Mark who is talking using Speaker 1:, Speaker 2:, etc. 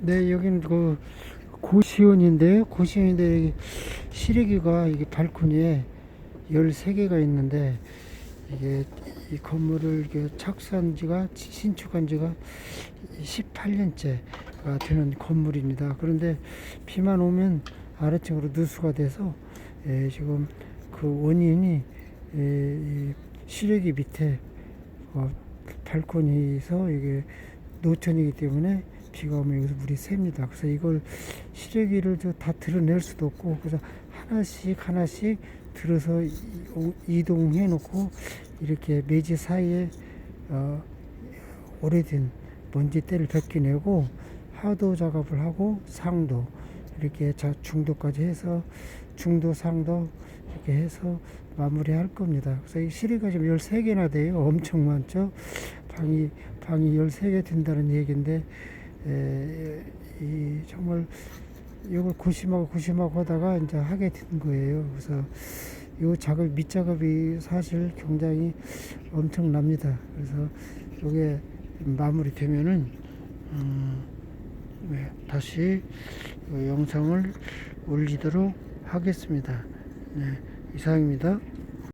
Speaker 1: 네, 여기는 그. 고시원인데 여기 시래기가 이게 발코니에 13개가 있는데 이게 이 건물을 착수한 지가 신축한 지가 18년째가 되는 건물입니다. 그런데 비만 오면 아래층으로 누수가 돼서 예, 지금 그 원인이 예, 이 시래기 밑에 어, 발코니에서 이게 노천이기 때문에 비가 오면 여기서 물이 셉니다. 그래서 이걸 시래기를 저다 드러낼 수도 없고 그래서 하나씩 하나씩 들어서 이동해 놓고 이렇게 매지 사이에 어, 오래된 먼지때를 벗겨내고 하도 작업을 하고 상도 이렇게 자 중도까지 해서 중도 상도 이렇게 해서 마무리할 겁니다. 그래서 이 시리가 지금 13개나 돼요. 엄청 많죠. 방이 방이 13개 된다는 얘기인데 에, 이 정말 이걸 고심하고 고심하고 하다가 이제 하게 된 거예요. 그래서 이 작업 밑작업이 사실 굉장히 엄청납니다. 그래서 이게 마무리 되면은 음, 네, 다시 이 영상을 올리도록 하겠습니다. 네, 이상입니다.